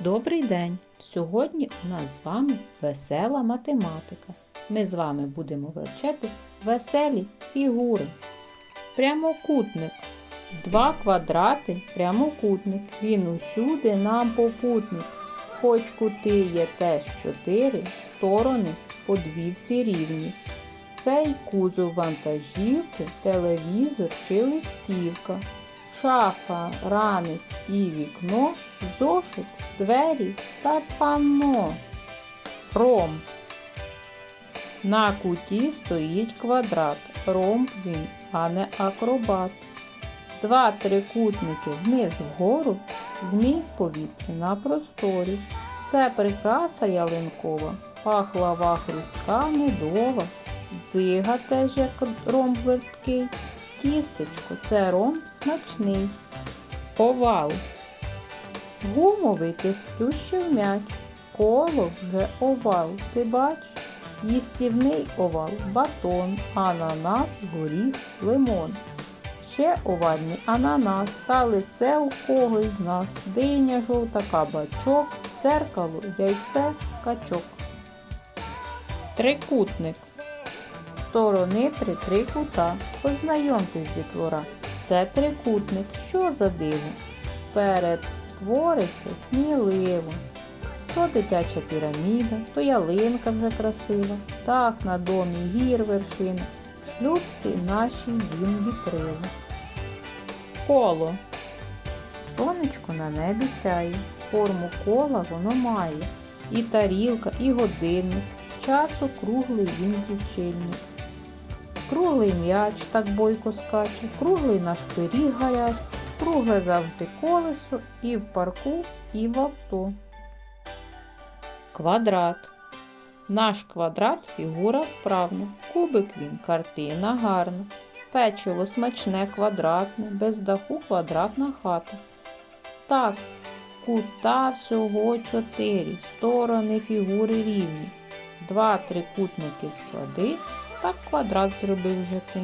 Добрий день! Сьогодні у нас з вами весела математика. Ми з вами будемо вивчати веселі фігури. Прямокутник. Два квадрати прямокутник. Він усюди нам попутник. Хоч кути є теж чотири, сторони по дві всі рівні. Цей кузов вантажівки, телевізор чи листівка. Шафа, ранець і вікно, зошит, двері та панно. Ром. На куті стоїть квадрат. Ромб він, а не акробат. Два трикутники вниз вгору, змій в повітрі на просторі. Це прикраса ялинкова, пахлава хрустка медова, дзига теж як ромб верткий. Тістечко це ромб смачний. Овал. Гумовий ти сплющив м'яч. Коло вже овал. Ти бач? Їстівний овал батон, ананас, горіх, лимон. Ще овальний ананас та лице у когось з нас. Диня жовта кабачок, церкало, яйце, качок. Трикутник. Сторони три три кута. Познайомтесь, дітвора. Це трикутник. Що за диво? Перетвориться сміливо. То дитяча піраміда, то ялинка вже красива, дах на домі гір вершина, в шлюбці нашій він вітрила. Коло. Сонечко на небі сяє, форму кола воно має. І тарілка, і годинник, часу круглий він лічильник. Круглий м'яч так бойко скаче, круглий наш пиріг гарячий, кругле завжди колесо і в парку, і в авто. Квадрат. Наш квадрат фігура вправна. Кубик він картина гарна. Печиво смачне квадратне, без даху квадратна хата. Так, кута всього чотири, сторони фігури рівні. Два трикутники склади, так квадрат зробив вже ти.